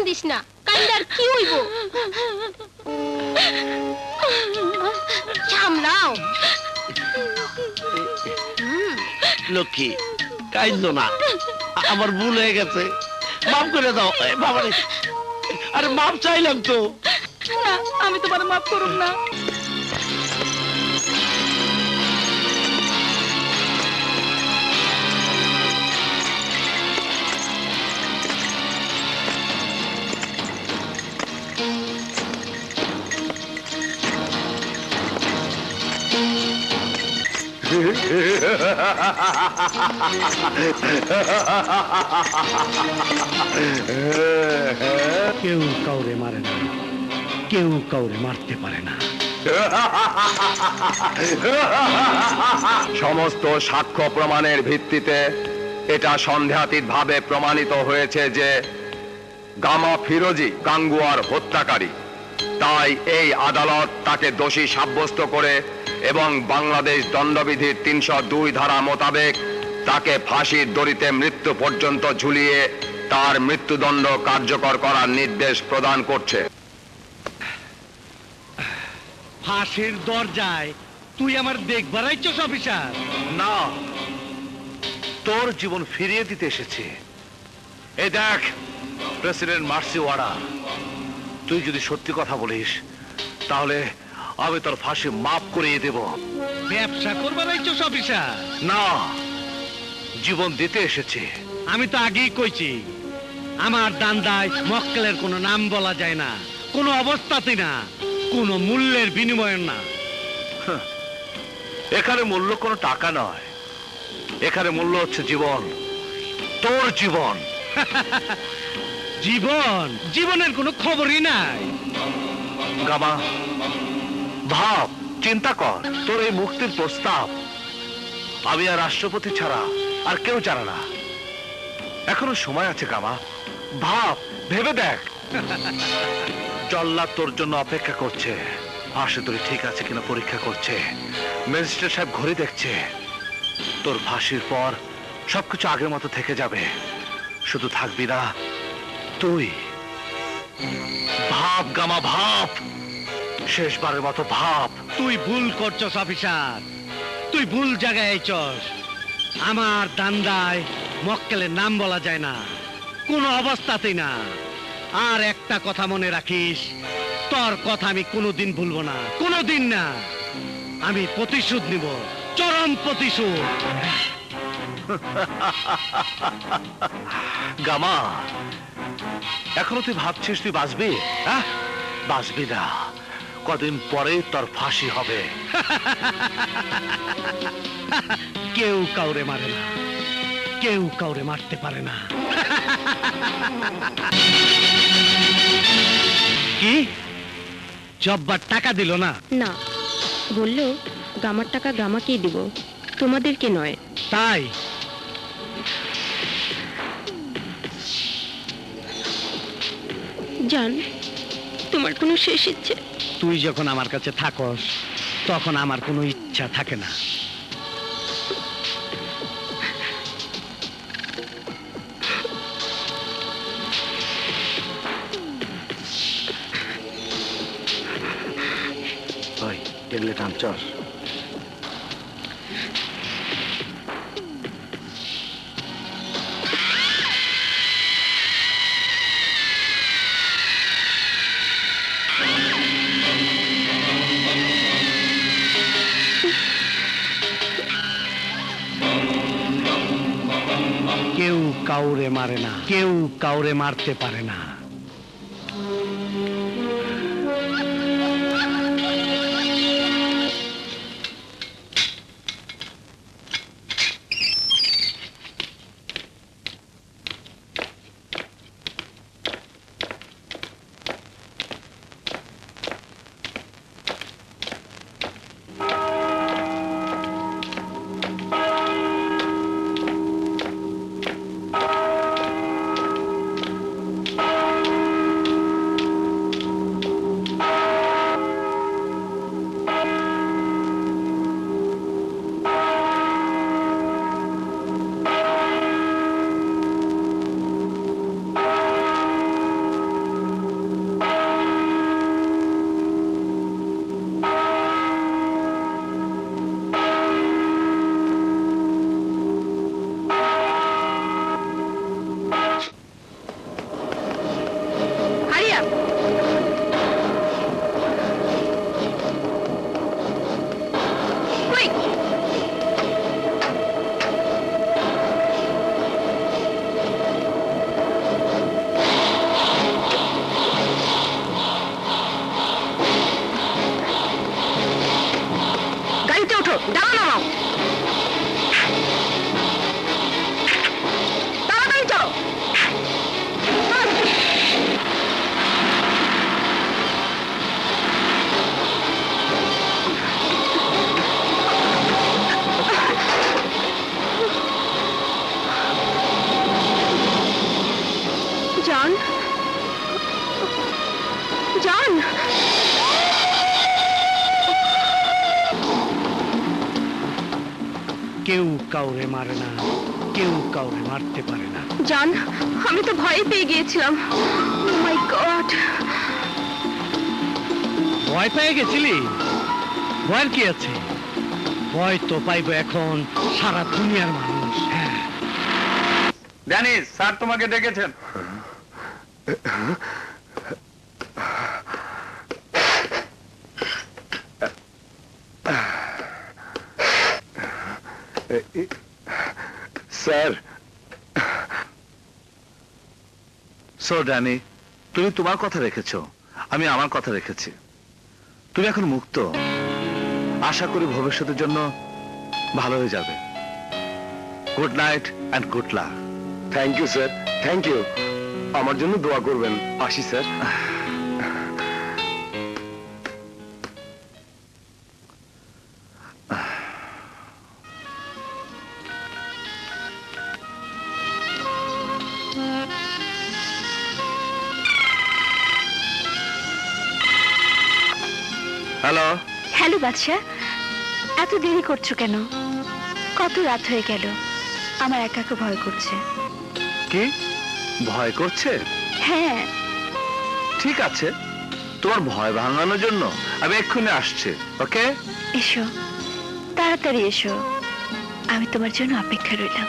কান্দিস না কান্দার কি হইব? সামলাও লক্ষ্মী কাইন্দ না আমার ভুল হয়ে গেছে। মাফ করে দাও বাবা রে। আরে মাফ চাইলাম তো। আমি তোমার মাফ করুন না। কেউ কাউরে মারে না। কেউ কাউরে মারতে পারে না। সমস্ত সাক্ষ্য প্রমাণের ভিত্তিতে এটা সন্দেহাতীত ভাবে প্রমাণিত হয়েছে যে গামা ফিরোজি গাঙ্গুয়ার হত্যাকারী, তাই এই আদালত তাকে দোষী সাব্যস্ত করে এবং বাংলাদেশ দণ্ডবিধির তিনশো দুই ধারা মোতাবেক তাকে ফাঁসির দড়িতে মৃত্যু পর্যন্ত ঝুলিয়ে তার মৃত্যুদণ্ড কার্যকর করার নির্দেশ প্রদান করছে। ফাঁসির দরজায় তুই আমার দেখবার আইছস অফিসার। না তোর জীবন ফিরিয়ে দিতে এসেছি। এই দেখ প্রেসিডেন্ট মার্সি ওয়ারা তুই যদি সত্যি কথা বলিস তাহলে আমি তোর ফাঁসি মাফ করিয়ে দেব। ব্যবসা করবার আইছস অফিসার না জীবন দিতে এসেছে। আমি তো আগেই কইছি আমার দান্দায় মক্কেলের কোনো নাম বলা যায় না কোনো অবস্থাতে না কোনো মূল্যের বিনিময়ের না। এখানে মূল্য কোনো টাকা নয়। এখানে মূল্য হচ্ছে জীবন তোর জীবন। জীবন জীবনের কোনো খবরই নাই। গামা ভাব, চিন্তা কর, তোর এই মুক্তির প্রস্তাব আমি আর রাষ্ট্রপতি ছাড়া আর কেউ জানে না। এখনও সময় আছে গামা। ভাব, ভেবে দেখ। জল্লাদ তোর জন্য অপেক্ষা করছে। ফাঁসি তোর ঠিক আছে কিনা পরীক্ষা করছে। ম্যাজিস্ট্রেট সাহেব ঘড়ি দেখছে। তোর ফাঁসির পর সবকিছু আগের মতো থেকে যাবে। শুধু থাকবি না, তুই। ভাব, গামা, ভাব। শেষবারের মতো ভাব। তুই ভুল করছস অফিসার। তুই ভুল জায়গায় আইছস। আমার দান্দায় মক্কেলের নাম বলা যায় না। কোনো অবস্থাতেই না। আর একটা কথা মনে রাখিস তোর কথা আমি কোনোদিন ভুলবো না। কোনোদিন না। আমি প্রতিশোধ নিব চরম প্রতিশোধ। গামা এখনও তুই ভাবছিস তুই বাঁচবি? হ্যাঁ? বাঁচবি না। কদিন পরে তোর ফাঁসি হবে। কেউ কাউরে মারে না। কেউ কাউরে মারতে পারে না। কি? জব্বার টাকা দিল না? না। বলল গামার টাকা গামাকেই দিব। তোমাদেরকে নয়। তাই? জান তোমার কোনো শেষ ইচ্ছে? তুই যখন আমার কাছে থাকস তখন আমার কোনো ইচ্ছা থাকে না। এগুলো টান চল। কাউরে মারে না। কেউ কাউরে মারতে পারে না। কেউ কাউরে মারে না কেউ কাউরে মারতে পারে না। জন আমি তো ভয় পেয়ে গিয়েছিলাম। মাই গড ভয় পেয়ে গেছিলি? ভয়ের কি আছে? ভয় তো পাইবো এখন সারা দুনিয়ার মানুষ। হ্যাঁ। ড্যানিস স্যার তোমাকে ডেকেছেন। স্যার। সো ড্যানি তুমি তোমার কথা রেখেছো আমি আমার কথা রেখেছি। তুমি এখন মুক্ত। আশা করি ভবিষ্যতের জন্য ভালো হয়ে যাবে। Good night and good luck thank you sir thank you আমার জন্য দোয়া করবেন আসি স্যার। হ্যালো? হ্যালো বাদশা এত দেরি করছ কেন? কত রাত হয়ে গেল আমার একাকে ভয় করছে। কি? ভয় করছে? হ্যাঁ। ঠিক আছে তোমার ভয় ভাঙানোর জন্য আমি এক্ষুনি আসছি ওকে? এসো তাড়াতাড়ি এসো আমি তোমার জন্য অপেক্ষা রইলাম।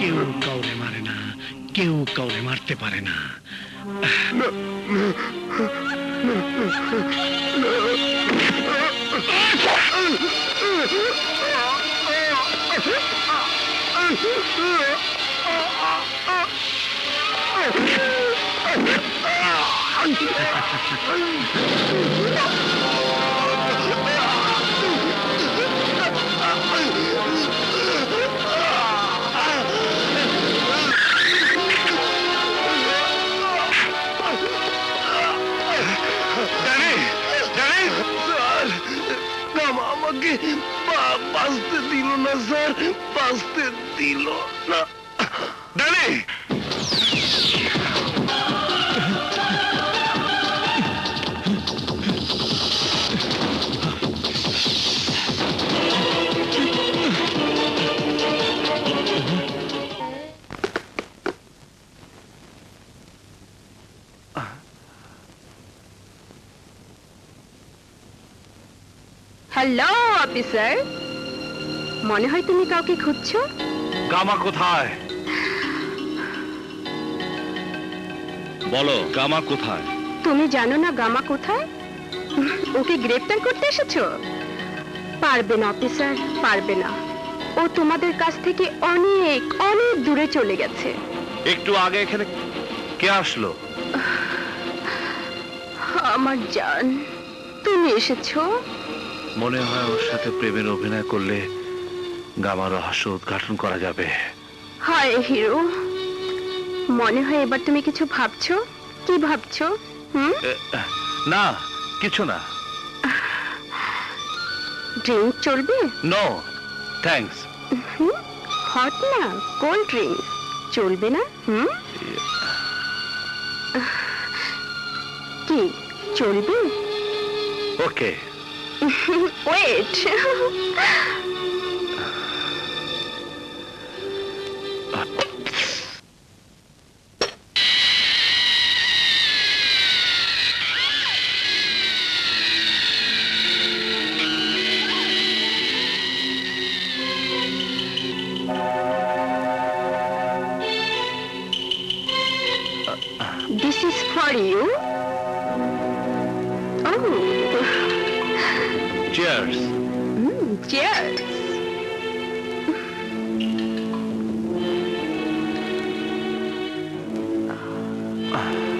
কেউ কাউরে মারে না কেউ কাউরে মারতে পারে না। বাঁচতে দিল না স্যার বাঁচতে দিল না। ড্যানি হ্যালো অফিসার মনে হয় তুমি কাউকে খুঁজছো? গামা কোথায়? বলো গামা কোথায়? তুমি জানো না গামা কোথায়? ওকে গ্রেফতার করতে এসেছ? পারবে না অফিসার পারবে না। ও তোমাদের কাছ থেকে অনেক অনেক দূরে চলে গেছে। একটু আগে এখানে কে আসলো? আমার জান তুমি এসেছ? মনে হয় ওর সাথে প্রেমের অভিনয় করলে গামা রহস্য উদ্ঘাটন করা যাবে। হায় হিরো মনে হয় এবার তুমি কিছু ভাবছ? কি ভাবছ? হুম? না কিছু না। ড্রিঙ্ক চলবে? নো থ্যাঙ্কস হট না কোল্ড ড্রিঙ্ক। চলবে না? হুম? কি চলবে? Okay wait are you? Oh. Cheers. Mm, cheers. Ah.